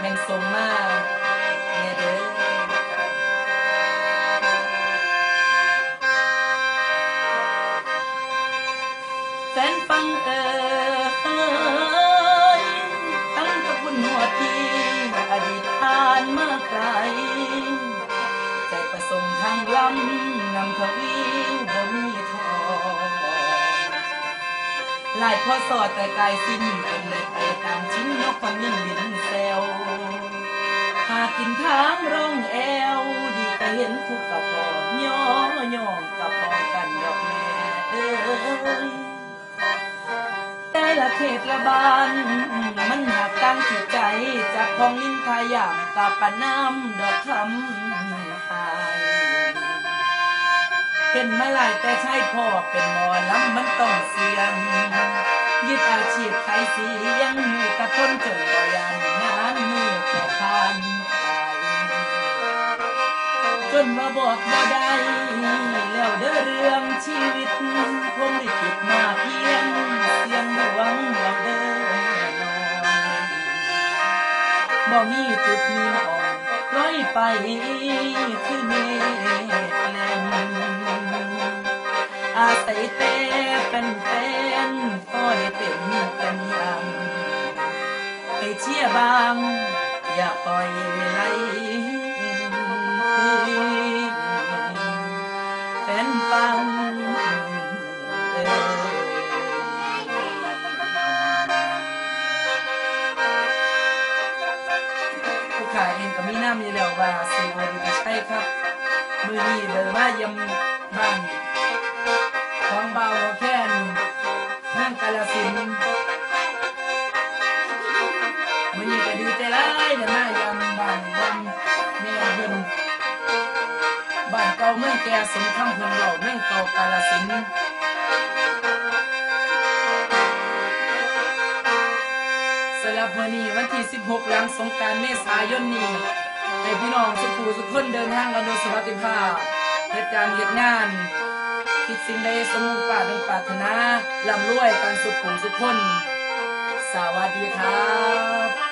แม่นส่งมาแม่เด้อแฟนฟังเอ่ยตั้งกระบุญหัวทีอดีตผ่านมาไกลใจประสงค์ทางลำนำทวี หลายพ่อสอดแต่กายสิ้นคงเลยไปตามชิ้นนกคนยิ่งบินแซวหากินทางร่องแอว ดีแต่เห็นทุกกับพอย่อย่องกับพองกันดอกแม่เอ้ยแต่ละเขตละบาน มันหนักตั้งจิตใจจากของนินทายามกับปะน้ำดอกคำหาย เห็นมาหลายแต่ใช่พ่อเป็นหมอลำมันต้องเสียงยึดอาชีพไทยเสียงอยู่กับทนจนบ่ยานงานมือแต่ผ่านจนมาบอกบ่ได้แล้วเด้อเรื่องชีวิตคงได้คิดมาเพียงเสียงหลวงเราเด้อนอนบ่มีจุดมีอ่อนร้อยไปคือเมฆ แลนอาศัยแต่เป็นแฟนก็ได้เป็นกันยังให้เชียบาง อย่าปล่อยไหลแฟนฟังอ่ยผู้ขายเองก็มีน้ำอยู่แล้วว่าสิวดีใช่ครับ มือนี้เดินมาเยี่ยมบ้าน ของเบาแค่นเมืองกาลสินธุ์มือนี้ก็ดีใจร้ายเดินมายี่ยมบ้านบ้านแม่เพิ่นบ้านเก่าเมืองแก่สมคำเพิ่นเราเมืองเก่ากาลสินสำหรับมื้อนี้วันที่ 16 หลังสงกานต์เมษายนนี้ให้พี่น้องสุขูสุขคนเดินทางกันโดยสวัสดิภาพเหตุการณ์เหตุงาน คิดสิ่งใดสมุปรารถปรารถนาลำรวยกันสุขูสุขคนสวัสดีครับ